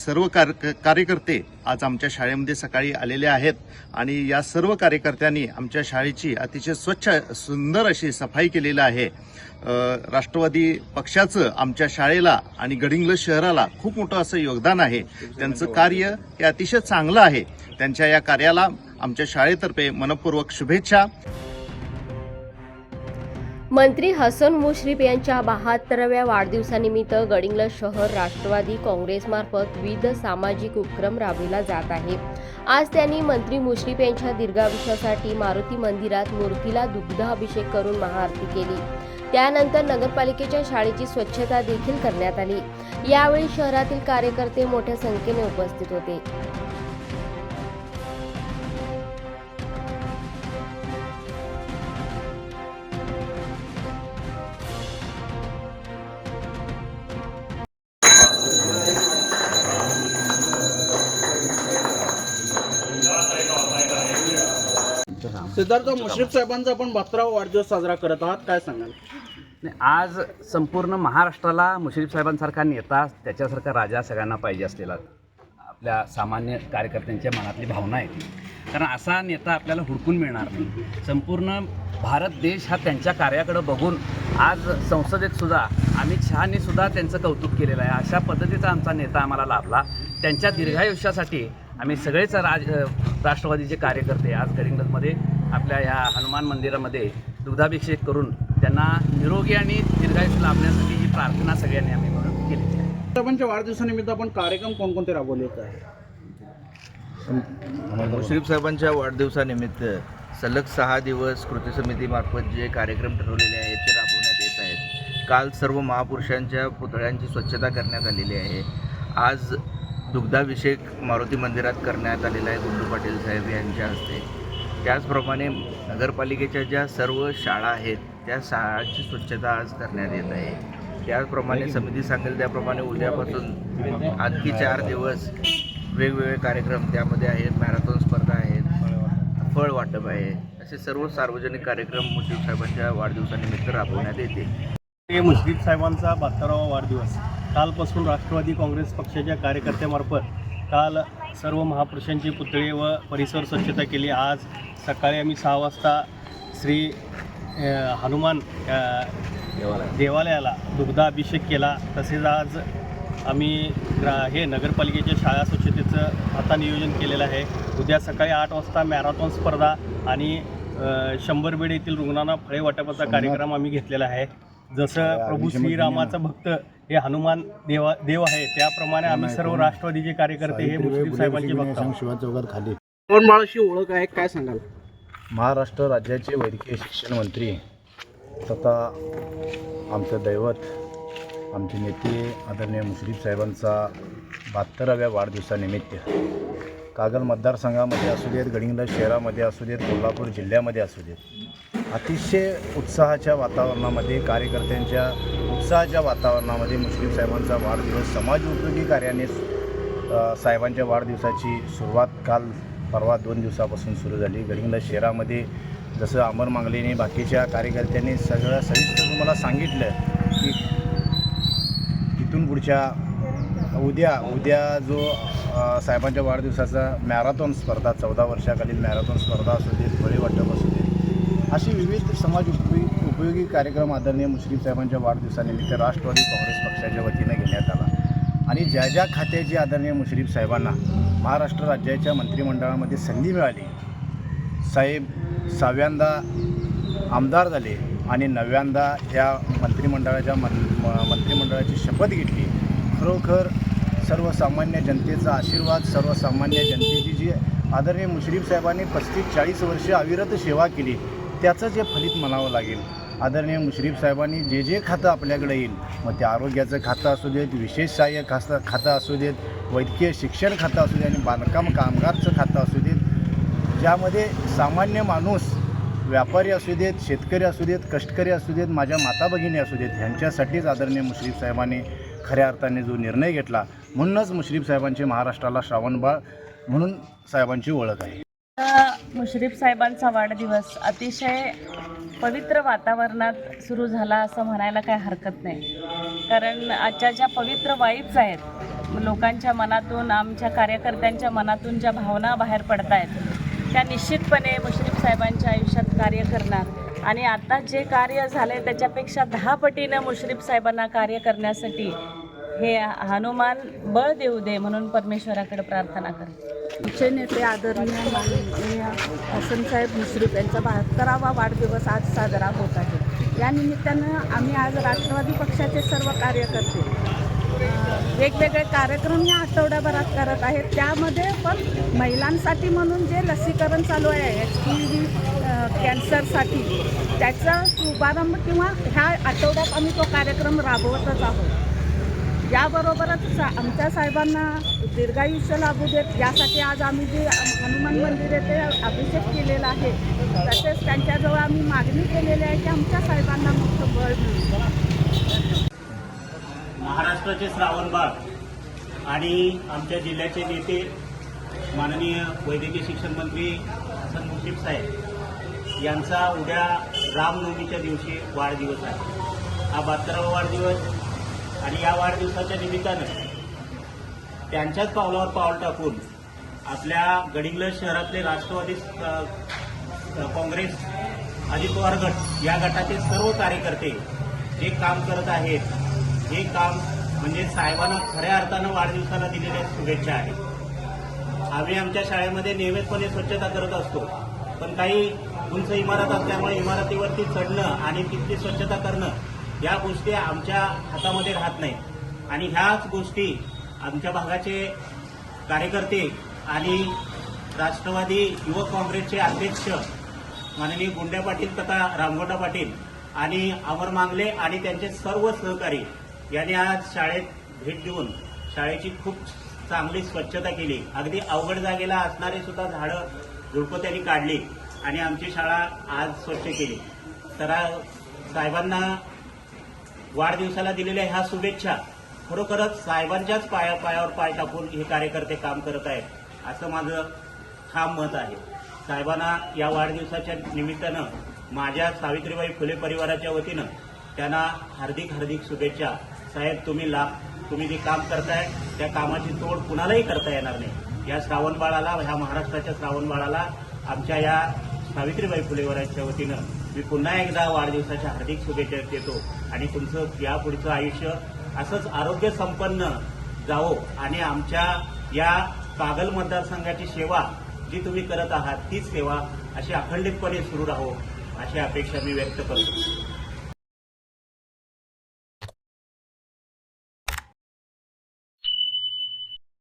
सर्व कार कार्यकर्ते आज आमच्या शाळेमध्ये सकाळी आलेले आहेत आणि या सर्व कार्यकर्त्यांनी आमच्या शाळेची अतिशय स्वच्छ सुंदर अशी सफाई केलेली आहे. राष्ट्रवादी पक्षाचं आमच्या शाळेला आणि गडिंग्लज शहराला खूप मोठं असं योगदान आहे. त्यांचं कार्य हे अतिशय चांगलं आहे. त्यांच्या या कार्याला आमच्या शाळेतर्फे मनपूर्वक शुभेच्छा. मंत्री हसन मुश्रीफ यांच्या बहात्तराव्या वाढदिवसानिमित्त गडिंग्लज शहर राष्ट्रवादी काँग्रेसमार्फत विविध सामाजिक उपक्रम राबविला जात आहे. आज त्यांनी मंत्री मुश्रीफ यांच्या दीर्घायुष्यासाठी मारुती मंदिरात मूर्तीला दुग्धाभिषेक करून महाआरती केली. त्यानंतर नगरपालिकेच्या शाळेची स्वच्छता देखील करण्यात आली. यावेळी शहरातील कार्यकर्ते मोठ्या संख्येने उपस्थित होते. सिद्धार्थ मुश्रीफ साहेबांचा आपण बहात्तरावा वाढदिवस साजरा करत आहात. काय सांगाल? नाही, आज संपूर्ण महाराष्ट्राला मुश्रीफ साहेबांसारखा नेता त्याच्यासारखा राजा सगळ्यांना पाहिजे असलेला आपल्या सामान्य कार्यकर्त्यांच्या मनातली भावना आहे कारण असा नेता आपल्याला हुडकून मिळणार नाही. संपूर्ण भारत देश हा त्यांच्या कार्याकडं बघून आज संसदेत सुद्धा अमित शहानी सुद्धा त्यांचं कौतुक केलेलं आहे. अशा पद्धतीचा आमचा नेता आम्हाला लाभला. त्यांच्या दीर्घायुष्यासाठी आम्ही सगळेच राज राष्ट्रवादीचे कार्यकर्ते आज करिंगलमध्ये आपल्या ह्या हनुमान मंदिरामध्ये दुग्धाभिषेक करून त्यांना निरोगी आणि दीर्घायुष्य लाभण्यासाठी ही प्रार्थना सगळ्यांनी आम्ही म्हणून केली आहे. साहेबांच्या वाढदिवसानिमित्त आपण कार्यक्रम कोणकोणते राबवले होते आहे मुश्रीफ साहेबांच्या वाढदिवसानिमित्त सलग सहा दिवस कृती समितीमार्फत जे कार्यक्रम ठरवलेले आहेत ते राबवण्यात येत आहेत. काल सर्व महापुरुषांच्या पुतळ्यांची स्वच्छता करण्यात आलेली आहे. आज दुग्धाभिषेक मारुती मंदिरात करण्यात आलेला आहे गुंडू पाटील साहेब यांच्या हस्ते. त्याचप्रमाणे नगरपालिकेच्या ज्या सर्व शाळा आहेत त्या शाळांची स्वच्छता आज करण्यात येत आहे. त्याचप्रमाणे समिती सांगेल त्याप्रमाणे उद्यापासून आणखी चार दिवस वेगवेगळे कार्यक्रम त्यामध्ये आहेत मॅरेथॉन स्पर्धा आहेत फळ वाटप आहे. असे सर्व सार्वजनिक कार्यक्रम मुश्रीफ साहेबांच्या वाढदिवसानिमित्त राबवण्यात येते हे मुश्रीफ साहेबांचा बहात्तरावा वाढदिवस. कालपासून राष्ट्रवादी काँग्रेस पक्षाच्या कार्यकर्त्यामार्फत काल सर्व महापुरुषांची पुतळे व परिसर स्वच्छता केली. आज सकाळी आम्ही सहा वाजता श्री हनुमान देवालयाला दुग्धाभिषेक केला. तसेच आज आम्ही ग्रा हे नगरपालिकेच्या शाळा स्वच्छतेचं आता नियोजन केलेलं आहे. उद्या सकाळी आठ वाजता मॅरेथॉन स्पर्धा आणि शंभर बेड येथील रुग्णांना फळे वाटपाचा कार्यक्रम आम्ही घेतलेला आहे. जसं प्रभू श्रीरामाचा भक्त हे हनुमान देवा देव आहे त्याप्रमाणे आम्ही सर्व राष्ट्रवादीचे कार्यकर्ते हे मुस्लिम साहेबांचे भक्त आहोत. कोण बाळाशी ओळख आहे? काय सांगाल? महाराष्ट्र राज्याचे वैद्यकीय शिक्षण मंत्री तथा आमचं दैवत आमचे नेते आदरणीय मुश्रीफ साहेबांचा बहात्तराव्या वाढदिवसानिमित्त कागल मतदारसंघामध्ये असू देत गडिंगला शहरामध्ये असू देत कोल्हापूर जिल्ह्यामध्ये असू देत अतिशय उत्साहाच्या वातावरणामध्ये कार्यकर्त्यांच्या उत्साहाच्या वातावरणामध्ये मुस्लिम साहेबांचा वाढदिवस समाजोपयोगी कार्याने साहेबांच्या वाढदिवसाची सुरुवात काल परवा दोन दिवसापासून सुरू झाली. गडिंगला शहरामध्ये जसं अमर मांगलेने बाकीच्या कार्यकर्त्यांनी सगळं सविस्तर तुम्हाला सांगितलं की तिथून पुढच्या उद्या उद्या जो साहेबांच्या वाढदिवसाचा मॅरेथॉन स्पर्धा चौदा वर्षाखालील मॅरेथॉन स्पर्धा असू देत बळीवाटप असू देत अशी विविध समाज उपयोगी उपयोगी कार्यक्रम आदरणीय मुश्रीफ साहेबांच्या वाढदिवसानिमित्त राष्ट्रवादी काँग्रेस पक्षाच्या वतीनं घेण्यात आला. आणि ज्या ज्या खात्याची आदरणीय मुश्रीफ साहेबांना महाराष्ट्र राज्याच्या मंत्रिमंडळामध्ये संधी मिळाली साहेब सहाव्यांदा आमदार झाले आणि नव्यांदा या मंत्रिमंडळाच्या म- मंत्रिमंडळाची शपथ घेतली खरोखर सर्वसामान्य जनतेचा आशीर्वाद सर्वसामान्य जनतेची जी आदरणीय मुश्रीफ साहेबांनी पस्तीस चाळीस वर्ष अविरत सेवा केली त्याचं जे फलित म्हणावं लागेल. आदरणीय मुश्रीफ साहेबांनी जे जे खातं आपल्याकडे येईल मग ते आरोग्याचं खातं असू देत विशेष सहाय्य खातं खातं असू देत वैद्यकीय शिक्षण खातं असू दे आणि बांधकाम कामगारचं खातं असू देत ज्यामध्ये सामान्य माणूस व्यापारी असू देत शेतकरी असू देत कष्टकरी असू देत माझ्या माता भगिनी असू देत ह्यांच्यासाठीच आदरणीय मुश्रीफ साहेबांनी खऱ्या अर्थाने जो निर्णय घेतला म्हणूनच मुश्रीफ साहेबांचे महाराष्ट्राला श्रावणबाळ म्हणून साहेबांची ओळख आहे. मुश्रीफ साहेबांचा वाढदिवस अतिशय पवित्र वातावरणात सुरू झाला असं म्हणायला काही हरकत नाही. कारण आजच्या ज्या पवित्र वाईब्स आहेत लोकांच्या मनातून आमच्या कार्यकर्त्यांच्या मनातून ज्या भावना बाहेर पडत आहेत त्या निश्चितपणे मुश्रीफ साहेबांच्या आयुष्यात कार्य करणार. आणि आता जे कार्य झालं आहे त्याच्यापेक्षा दहा पटीनं मुश्रीफ साहेबांना कार्य करण्यासाठी हे हनुमान बळ देऊ दे म्हणून परमेश्वराकडे प्रार्थना करते आमचे नेते आदरणीय माननीय हसनसाहेब मुश्रीफ यांचा बहात्तरावा वाढदिवस आज साजरा होत आहे. या निमित्तानं आम्ही आज राष्ट्रवादी पक्षाचे सर्व कार्यकर्ते वेगवेगळे कार्यक्रम या आठवड्याभरात करत आहेत. त्यामध्ये पण महिलांसाठी म्हणून जे लसीकरण चालू आहे एच पी व्ही कॅन्सरसाठी त्याचा शुभारंभ किंवा ह्या आठवड्यात आम्ही तो कार्यक्रम राबवतच आहोत. याबरोबरच सा आमच्या साहेबांना दीर्घायुष्य लाभू देत यासाठी आज आम्ही जे हनुमान मंदिर येथे अभिषेक केलेला आहे तसेच त्यांच्याजवळ आम्ही मागणी केलेली आहे की आमच्या साहेबांना मुक्त बळ मिळेल महाराष्ट्राचे श्रावणबाळ आणि आमच्या जिल्ह्याचे नेते माननीय वैद्यकीय शिक्षण मंत्री हसन मुशीफ साहेब यांचा उद्या रामनवमीच्या दिवशी वाढदिवस आहे. हा बहात्तरावा वाढदिवस आणि या वाढदिवसाच्या निमित्तानं त्यांच्याच पावलावर पाऊल टाकून आपल्या गडिंग्लज शहरातले राष्ट्रवादी काँग्रेस अजित पवार गट या गटाचे सर्व कार्यकर्ते जे काम करत आहेत हे काम म्हणजे साहेबांना खऱ्या अर्थानं वाढदिवसाला दिलेल्या शुभेच्छा आहेत. आम्ही आमच्या शाळेमध्ये नियमितपणे स्वच्छता करत असतो. पण काही उंच इमारत असल्यामुळे इमारतीवरती चढणं आणि तिथली स्वच्छता करणं या गोष्टी आमच्या हातामध्ये राहत नाही आणि ह्याच गोष्टी आमच्या भागाचे कार्यकर्ते आणि राष्ट्रवादी युवक काँग्रेसचे अध्यक्ष माननीय गुंड्या पाटील तथा रामगोंडा पाटील आणि अमर मांगले आणि त्यांचे सर्व सहकारी याने आज शाळेत भेट देऊन शाळेची खूप चांगली स्वच्छता केली. अगदी अवघड जागेला असणारे सुद्धा झाडं झुडपं त्यांनी काढली आणि आमची शाळा आज स्वच्छ केली. तर साहेबांना वाढदिवसाला दिलेल्या ह्या शुभेच्छा खरोखरच साहेबांच्याच पाया पायावर पाय टाकून हे कार्यकर्ते काम करत आहेत असं माझं ठाम मत आहे. साहेबांना या वाढदिवसाच्या निमित्तानं माझ्या सावित्रीबाई फुले परिवाराच्या वतीनं त्यांना हार्दिक हार्दिक शुभेच्छा. साहेब तुम्ही लाभ तुम्ही जे काम करताय त्या कामाची तोड कुणालाही करता येणार नाही. या श्रावण बाळाला ह्या महाराष्ट्राच्या श्रावण बाळाला आमच्या या सावित्रीबाई फुलेवरांच्या वतीनं मी पुन्हा एकदा वाढदिवसाच्या हार्दिक शुभेच्छा देतो. आणि तुमचं यापुढचं आयुष्य असंच आरोग्य संपन्न जावो. आणि आमच्या या कागल मतदारसंघाची सेवा जी तुम्ही करत आहात तीच सेवा अशी अखंडितपणे सुरू राहो अशी अपेक्षा मी व्यक्त करतो.